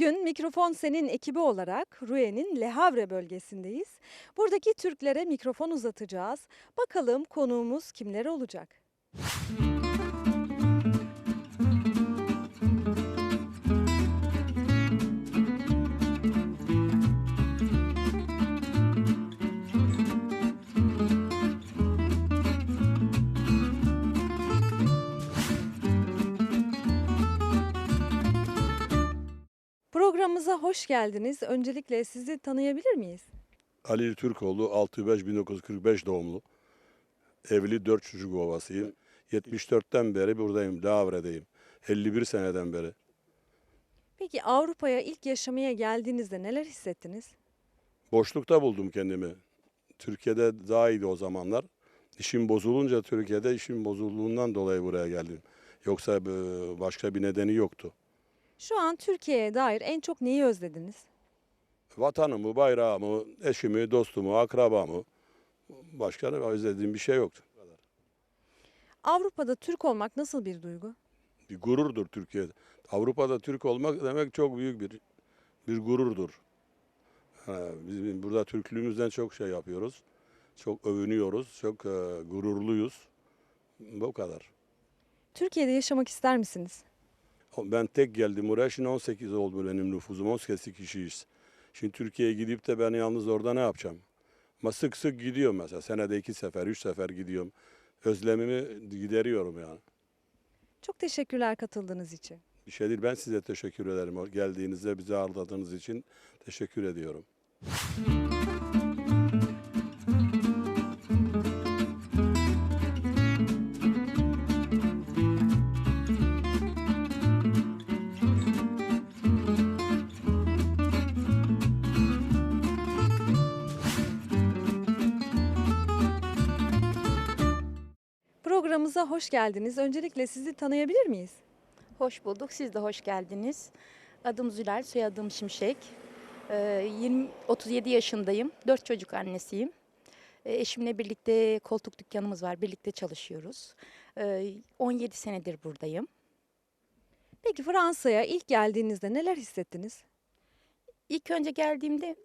Bugün Mikrofon Senin ekibi olarak Rue'nin Le Havre bölgesindeyiz. Buradaki Türklere mikrofon uzatacağız. Bakalım konuğumuz kimler olacak? Programımıza hoş geldiniz. Öncelikle sizi tanıyabilir miyiz? Ali Türkoğlu 6-5-1945 doğumlu. Evli 4 çocuk babasıyım. 74'ten beri buradayım, Davre'deyim. 51 seneden beri. Peki Avrupa'ya ilk yaşamaya geldiğinizde neler hissettiniz? Boşlukta buldum kendimi. Türkiye'de daha iyiydi o zamanlar. İşim bozulunca Türkiye'de işim bozulduğundan dolayı buraya geldim. Yoksa başka bir nedeni yoktu. Şu an Türkiye'ye dair en çok neyi özlediniz? Vatanımı, bayrağımı, eşimi, dostumu, akrabamı başka özlediğim bir şey yoktu. Avrupa'da Türk olmak nasıl bir duygu? bir gururdur Türkiye'de. Avrupa'da Türk olmak demek çok büyük bir bir gururdur. Ha, biz burada Türklüğümüzden çok şey yapıyoruz. Çok övünüyoruz, çok e, gururluyuz. Bu kadar. Türkiye'de yaşamak ister misiniz? Ben tek geldim buraya. Şimdi 18 oldu benim nüfusum. 18 kişiyiz. Şimdi Türkiye'ye gidip de ben yalnız orada ne yapacağım? Ama sık sık gidiyorum mesela. Senede iki sefer, üç sefer gidiyorum. Özlemimi gideriyorum yani. Çok teşekkürler katıldığınız için. Bir şey değil. Ben size teşekkür ederim. Geldiğinizde bizi ağırladığınız için teşekkür ediyorum. Programımıza hoş geldiniz. Öncelikle sizi tanıyabilir miyiz? Hoş bulduk. Siz de hoş geldiniz. Adım Zülal, soyadım Şimşek. Ee, 20, 37 yaşındayım. 4 çocuk annesiyim. Ee, Eşimle birlikte koltuk dükkanımız var. Birlikte çalışıyoruz. Ee, 17 senedir buradayım. Peki Fransa'ya ilk geldiğinizde neler hissettiniz? İlk önce geldiğimde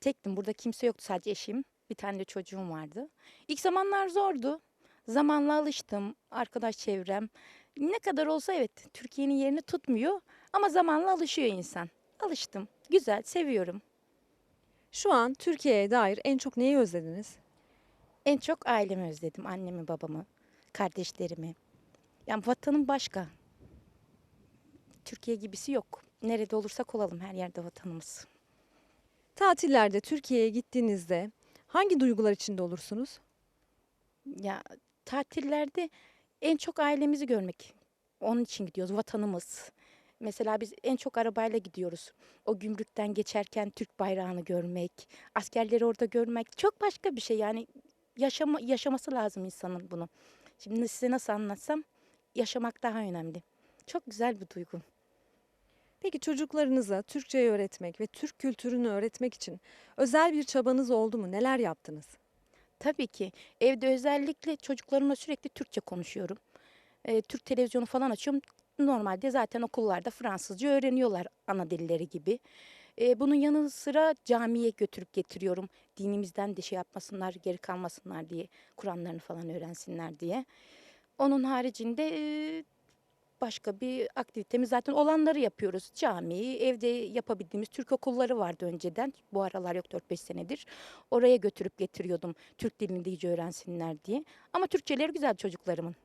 tektim. Burada kimse yoktu. Sadece eşim. Bir tane de çocuğum vardı. İlk zamanlar zordu. Zamanla alıştım. Arkadaş çevrem. Ne kadar olsa evet Türkiye'nin yerini tutmuyor. Ama zamanla alışıyor insan. Alıştım. Güzel, seviyorum. Şu an Türkiye'ye dair en çok neyi özlediniz? En çok ailemi özledim. Annemi, babamı, kardeşlerimi. Yani vatanım başka. Türkiye gibisi yok. Nerede olursak olalım her yerde vatanımız. Tatillerde Türkiye'ye gittiğinizde hangi duygular içinde olursunuz? Ya tatillerde en çok ailemizi görmek. Onun için gidiyoruz. Vatanımız. Mesela biz en çok arabayla gidiyoruz. O gümrükten geçerken Türk bayrağını görmek, askerleri orada görmek çok başka bir şey. Yani yaşama, yaşaması lazım insanın bunu. Şimdi size nasıl anlatsam yaşamak daha önemli. Çok güzel bir duygu. Peki çocuklarınıza Türkçeyi öğretmek ve Türk kültürünü öğretmek için özel bir çabanız oldu mu? Neler yaptınız? Tabii ki. Evde özellikle çocuklarımla sürekli Türkçe konuşuyorum. Ee, Türk televizyonu falan açıyorum. Normalde zaten okullarda Fransızca öğreniyorlar ana dilleri gibi. Ee, bunun yanı sıra camiye götürüp getiriyorum. Dinimizden de şey yapmasınlar, geri kalmasınlar diye. Kur'anlarını falan öğrensinler diye. Onun haricinde e, başka bir aktivitemiz zaten olanları yapıyoruz. Cami, evde yapabildiğimiz Türk okulları vardı önceden. Bu aralar yok 4-5 senedir. Oraya götürüp getiriyordum Türk dilini de iyice öğrensinler diye. Ama Türkçeleri güzel çocuklarımın.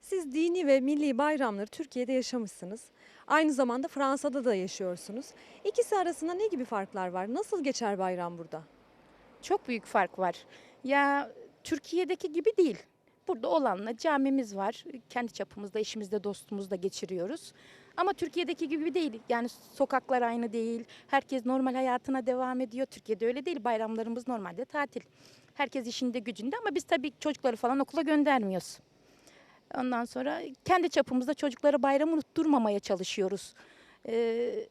Siz dini ve milli bayramları Türkiye'de yaşamışsınız. Aynı zamanda Fransa'da da yaşıyorsunuz. İkisi arasında ne gibi farklar var? Nasıl geçer bayram burada? Çok büyük fark var. Ya Türkiye'deki gibi değil. Burada olanla camimiz var. Kendi çapımızda, eşimizde, dostumuzda geçiriyoruz. Ama Türkiye'deki gibi değil. Yani sokaklar aynı değil. Herkes normal hayatına devam ediyor. Türkiye'de öyle değil. Bayramlarımız normalde tatil. Herkes işinde gücünde ama biz tabii çocukları falan okula göndermiyoruz. Ondan sonra kendi çapımızda çocuklara bayramı unutturmamaya çalışıyoruz. Ee,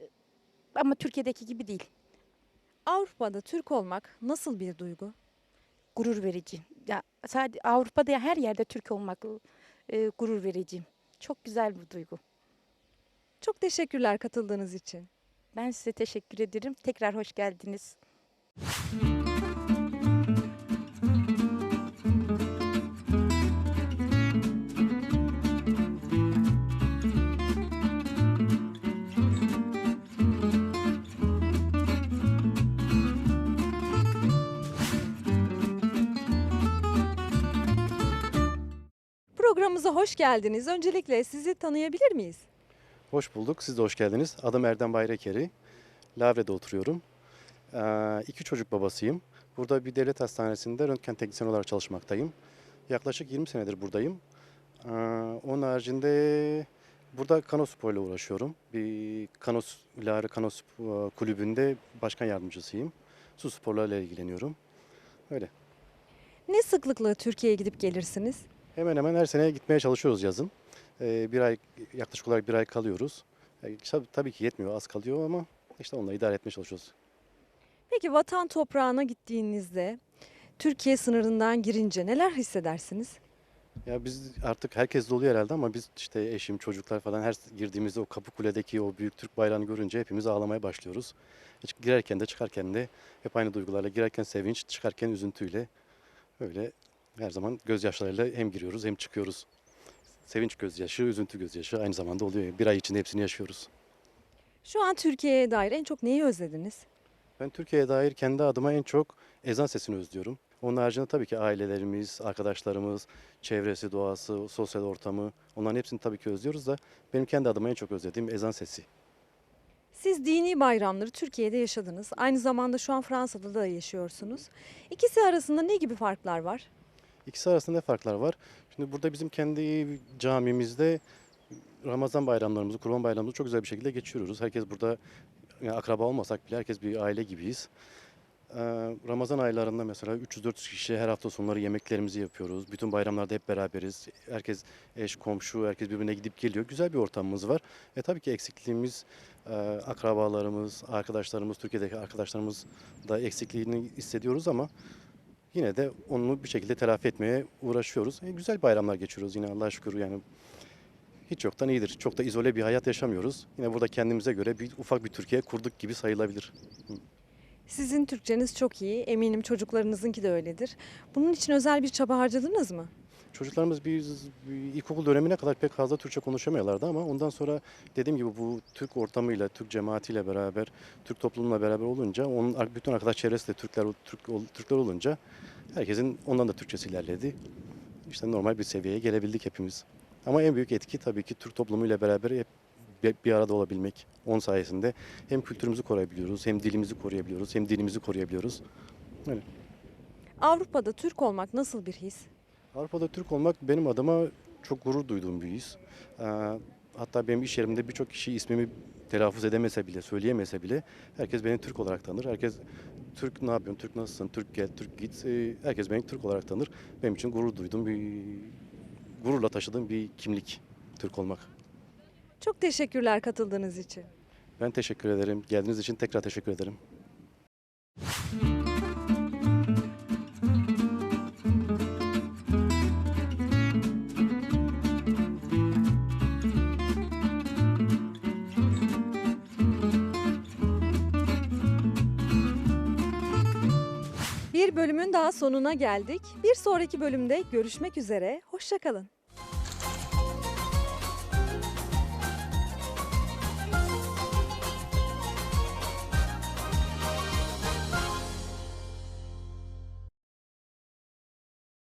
ama Türkiye'deki gibi değil. Avrupa'da Türk olmak nasıl bir duygu? gurur verici. Ya sadece Avrupa'da ya her yerde Türk olmak e, gurur verici. Çok güzel bir duygu. Çok teşekkürler katıldığınız için. Ben size teşekkür ederim. Tekrar hoş geldiniz. Programımıza hoş geldiniz. Öncelikle sizi tanıyabilir miyiz? Hoş bulduk. Siz de hoş geldiniz. Adım Erdem Bayrakeri. Lavre'de oturuyorum. Ee, iki çocuk babasıyım. Burada bir devlet hastanesinde röntgen teknisyen olarak çalışmaktayım. Yaklaşık 20 senedir buradayım. Ee, onun haricinde burada kano sporuyla uğraşıyorum. Bir kano, Lavre Kano Sp- Kulübü'nde başkan yardımcısıyım. Su sporlarıyla ilgileniyorum. Öyle. Ne sıklıkla Türkiye'ye gidip gelirsiniz? Hemen hemen her sene gitmeye çalışıyoruz yazın. Ee, bir ay, yaklaşık olarak bir ay kalıyoruz. Ee, tabii, tabii ki yetmiyor, az kalıyor ama işte onunla idare etmeye çalışıyoruz. Peki vatan toprağına gittiğinizde Türkiye sınırından girince neler hissedersiniz? Ya biz artık herkes doluyor herhalde ama biz işte eşim, çocuklar falan her girdiğimizde o kapı kuledeki o büyük Türk bayrağını görünce hepimiz ağlamaya başlıyoruz. Hiç girerken de çıkarken de hep aynı duygularla. Girerken sevinç, çıkarken üzüntüyle öyle her zaman gözyaşlarıyla hem giriyoruz hem çıkıyoruz. Sevinç gözyaşı, üzüntü gözyaşı aynı zamanda oluyor. Bir ay içinde hepsini yaşıyoruz. Şu an Türkiye'ye dair en çok neyi özlediniz? Ben Türkiye'ye dair kendi adıma en çok ezan sesini özlüyorum. Onun haricinde tabii ki ailelerimiz, arkadaşlarımız, çevresi, doğası, sosyal ortamı onların hepsini tabii ki özlüyoruz da benim kendi adıma en çok özlediğim ezan sesi. Siz dini bayramları Türkiye'de yaşadınız. Aynı zamanda şu an Fransa'da da yaşıyorsunuz. İkisi arasında ne gibi farklar var? İkisi arasında ne farklar var? Şimdi burada bizim kendi camimizde Ramazan bayramlarımızı, Kurban bayramımızı çok güzel bir şekilde geçiriyoruz. Herkes burada yani akraba olmasak bile herkes bir aile gibiyiz. Ee, Ramazan aylarında mesela 300-400 kişi her hafta sonları yemeklerimizi yapıyoruz. Bütün bayramlarda hep beraberiz. Herkes eş, komşu, herkes birbirine gidip geliyor. Güzel bir ortamımız var. E tabii ki eksikliğimiz e, akrabalarımız, arkadaşlarımız, Türkiye'deki arkadaşlarımız da eksikliğini hissediyoruz ama yine de onu bir şekilde telafi etmeye uğraşıyoruz. E, güzel bayramlar geçiriyoruz yine Allah'a şükür yani hiç yoktan iyidir. Çok da izole bir hayat yaşamıyoruz. Yine burada kendimize göre bir ufak bir Türkiye kurduk gibi sayılabilir. Sizin Türkçeniz çok iyi. Eminim çocuklarınızınki de öyledir. Bunun için özel bir çaba harcadınız mı? Çocuklarımız bir, bir ilkokul dönemine kadar pek fazla Türkçe konuşamıyorlardı ama ondan sonra dediğim gibi bu Türk ortamıyla, Türk cemaatiyle beraber, Türk toplumuyla beraber olunca, onun bütün arkadaş çevresi de Türkler, Türk, Türkler olunca herkesin ondan da Türkçesi ilerledi. İşte normal bir seviyeye gelebildik hepimiz. Ama en büyük etki tabii ki Türk toplumuyla beraber hep bir- arada olabilmek. Onun sayesinde hem kültürümüzü koruyabiliyoruz, hem dilimizi koruyabiliyoruz, hem dinimizi koruyabiliyoruz. Avrupa'da Türk olmak nasıl bir his? Avrupa'da Türk olmak benim adıma çok gurur duyduğum bir his. Ee, hatta benim iş yerimde birçok kişi ismimi telaffuz edemese bile, söyleyemese bile herkes beni Türk olarak tanır. Herkes Türk ne yapıyorsun, Türk nasılsın, Türk gel, Türk git. Ee, herkes beni Türk olarak tanır. Benim için gurur duyduğum bir, gururla taşıdığım bir kimlik Türk olmak. Çok teşekkürler katıldığınız için. Ben teşekkür ederim. Geldiğiniz için tekrar teşekkür ederim. Bir bölümün daha sonuna geldik. Bir sonraki bölümde görüşmek üzere. Hoşçakalın.